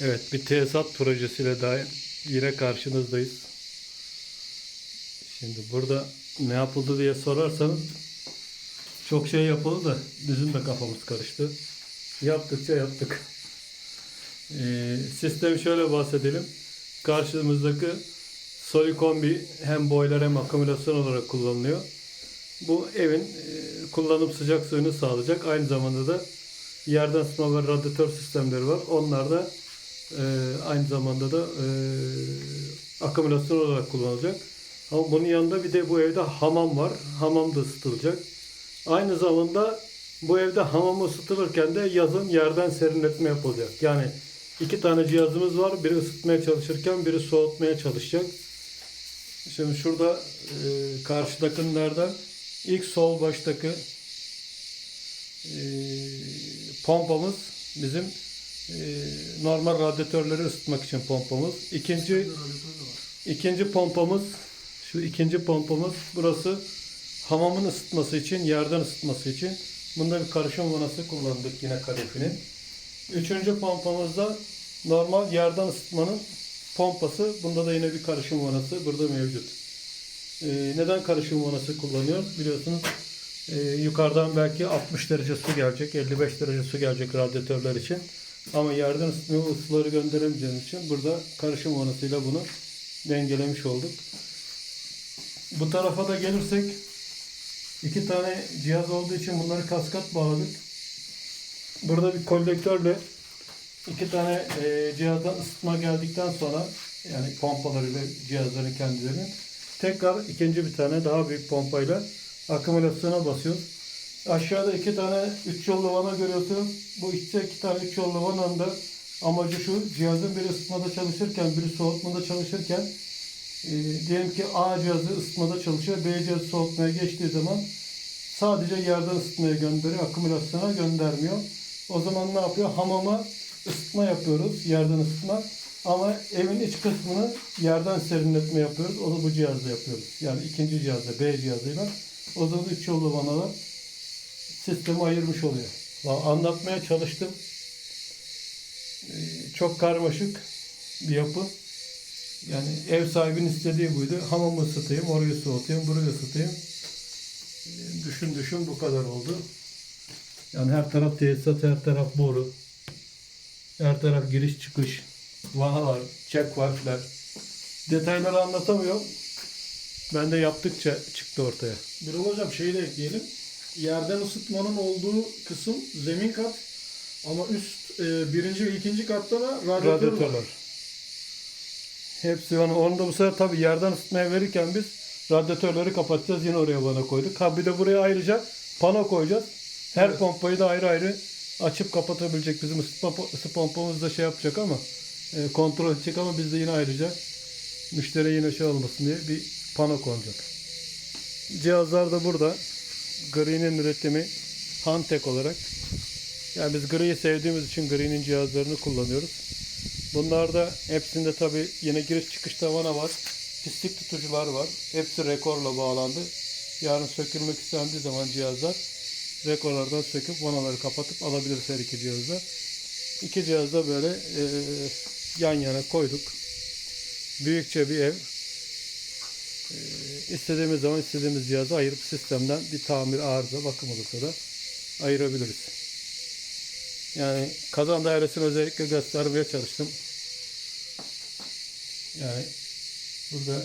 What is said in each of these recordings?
Evet bir tesisat projesiyle daha yine karşınızdayız. Şimdi burada ne yapıldı diye sorarsanız çok şey yapıldı da bizim de kafamız karıştı. Yaptıkça yaptık. Ee, sistemi şöyle bahsedelim. Karşımızdaki Solikombi hem boiler hem akümülasyon olarak kullanılıyor. Bu evin e, kullanım sıcak suyunu sağlayacak. Aynı zamanda da yerden ısıtma ve radyatör sistemleri var. Onlar da e, aynı zamanda da e, akümülasyon olarak kullanılacak. Ama bunun yanında bir de bu evde hamam var. Hamam da ısıtılacak. Aynı zamanda bu evde hamam ısıtılırken de yazın yerden serinletme yapılacak. Yani iki tane cihazımız var. Biri ısıtmaya çalışırken biri soğutmaya çalışacak. Şimdi şurada e, karşıdakilerden ilk sol baştaki e, pompamız bizim normal radyatörleri ısıtmak için pompamız. İkinci ikinci pompamız şu ikinci pompamız burası hamamın ısıtması için, yerden ısıtması için. Bunda bir karışım vanası kullandık yine kadefinin. Üçüncü pompamızda normal yerden ısıtmanın pompası. Bunda da yine bir karışım vanası burada mevcut. Ee, neden karışım vanası kullanıyoruz? Biliyorsunuz e, yukarıdan belki 60 derece su gelecek, 55 derece su gelecek radyatörler için. Ama yerden ısıtmaya o ısıları gönderemeyeceğimiz için burada karışım vanasıyla bunu dengelemiş olduk. Bu tarafa da gelirsek iki tane cihaz olduğu için bunları kaskat bağladık. Burada bir kolektörle iki tane e, cihazdan ısıtma geldikten sonra yani pompalarıyla cihazların kendilerinin tekrar ikinci bir tane daha büyük pompayla akümülasyona basıyoruz. Aşağıda iki tane üç yollu vana görüyorsunuz. Bu işte iki tane üç yollu vananın da amacı şu cihazın biri ısıtmada çalışırken biri soğutmada çalışırken e, diyelim ki A cihazı ısıtmada çalışıyor. B cihazı soğutmaya geçtiği zaman sadece yerden ısıtmaya gönderiyor. Akümülasyona göndermiyor. O zaman ne yapıyor? Hamama ısıtma yapıyoruz. Yerden ısıtma. Ama evin iç kısmını yerden serinletme yapıyoruz. Onu bu cihazla yapıyoruz. Yani ikinci cihazla, B cihazıyla. O zaman üç yollu vanalar sistemi ayırmış oluyor. Anlatmaya çalıştım. Ee, Çok karmaşık bir yapı. Yani ev sahibinin istediği buydu. Hamamı ısıtayım, orayı soğutayım, burayı ısıtayım. Ee, Düşün düşün bu kadar oldu. Yani her taraf tesisat, her taraf boru. Her taraf giriş çıkış. Vanalar, check valfler. Detayları anlatamıyorum. Ben de yaptıkça çıktı ortaya. Birol hocam şeyi de ekleyelim. Yerden ısıtmanın olduğu kısım zemin kat ama üst e, birinci ve ikinci katta da radyatör var. Radyatörler. Hepsi onu, onu da bu sefer tabii yerden ısıtmaya verirken biz radyatörleri kapatacağız. Yine oraya vana koyduk. Ha bir de buraya ayrıca pano koyacağız. Her Evet. pompayı da ayrı ayrı açıp kapatabilecek. Bizim ısıtma, ısı pompamız da şey yapacak ama e, kontrol edecek ama biz de yine ayrıca müşteri yine şey olmasın diye bir pano konacak. Cihazlar da burada. Green'in üretimi Hantek olarak. Yani biz griyi sevdiğimiz için Green'in cihazlarını kullanıyoruz. Bunlarda hepsinde tabi yine giriş çıkışta vana var. Pislik tutucular var. Hepsi rekorla bağlandı. Yarın sökülmek istendiği zaman cihazlar rekorlardan söküp vanaları kapatıp alabiliriz her iki cihazda. İki cihazda böyle e, yan yana koyduk. Büyükçe bir ev. E, istediğimiz zaman istediğimiz cihazı ayırıp sistemden bir tamir arıza bakım olursa da ayırabiliriz. Yani kazan dairesini özellikle göstermeye çalıştım. Yani burada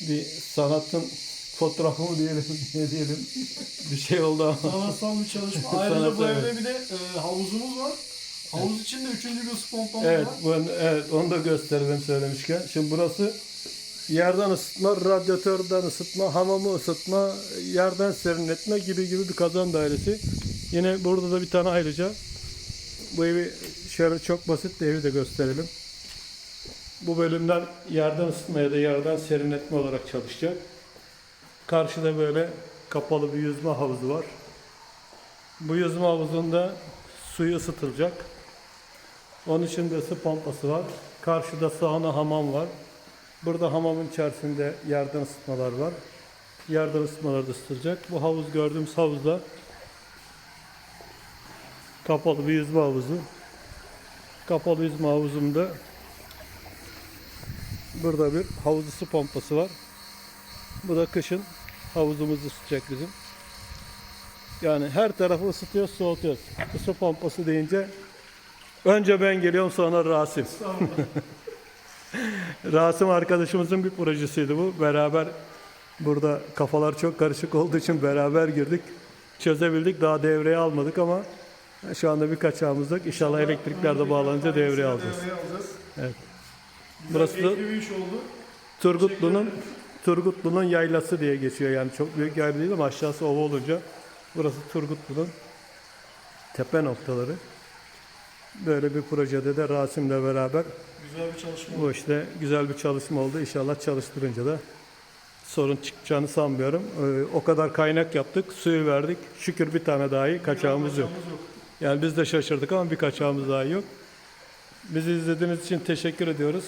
bir sanatın fotoğrafı mı diyelim, ne diyelim bir şey oldu ama. Sanatsal bir çalışma. Ayrıca bu evde bir de e, havuzumuz var. Havuz için de üçüncü bir ısı pompamız Evet, var. bu, evet, onu da gösterelim söylemişken. Şimdi burası yerden ısıtma, radyatörden ısıtma, hamamı ısıtma, yerden serinletme gibi gibi bir kazan dairesi. Yine burada da bir tane ayrıca bu evi şöyle çok basit de evi de gösterelim. Bu bölümden yerden ısıtma ya da yerden serinletme olarak çalışacak. Karşıda böyle kapalı bir yüzme havuzu var. Bu yüzme havuzunda suyu ısıtılacak. Onun içinde ısı pompası var. Karşıda sauna hamam var. Burada hamamın içerisinde yerden ısıtmalar var. Yerden ısıtmalar da ısıtılacak. Bu havuz gördüğümüz havuzda kapalı bir yüzme havuzu. kapalı yüzme havuzumda burada bir havuz ısı pompası var. Bu da kışın havuzumuzu ısıtacak bizim. Yani her tarafı ısıtıyoruz, soğutuyoruz. Isı pompası deyince önce ben geliyorum sonra Rasim. Rasim arkadaşımızın bir projesiydi bu. Beraber burada kafalar çok karışık olduğu için beraber girdik. Çözebildik. Daha devreye almadık ama şu anda bir kaçağımız yok. İnşallah elektrikler de bağlanınca devreye alacağız. Evet. Burası da-. Turgutlu'nun Turgutlu'nun yaylası diye geçiyor. Yani çok büyük yayla değil ama aşağısı ova olunca burası Turgutlu'nun tepe noktaları. Böyle bir projede de Rasim'le beraber Güzel bir çalışma bu işte güzel bir çalışma oldu. İnşallah çalıştırınca da sorun çıkacağını sanmıyorum. Ee, o kadar kaynak yaptık, suyu verdik. Şükür bir tane dahi kaçağımız yok. Yani biz de şaşırdık ama bir kaçağımız daha yok. Bizi izlediğiniz için teşekkür ediyoruz.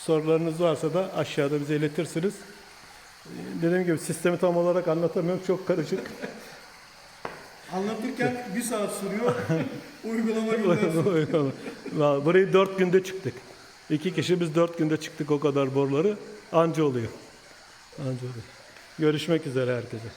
Sorularınız varsa da aşağıda bize iletirsiniz. Ee, Dediğim gibi sistemi tam olarak anlatamıyorum. Çok karışık. Anlatırken bir saat sürüyor. Uygulama günler. Vallahi Burayı dört günde çıktık. İki kişi biz dört günde çıktık o kadar boruları. Anca oluyor. Anca oluyor. Görüşmek üzere herkese.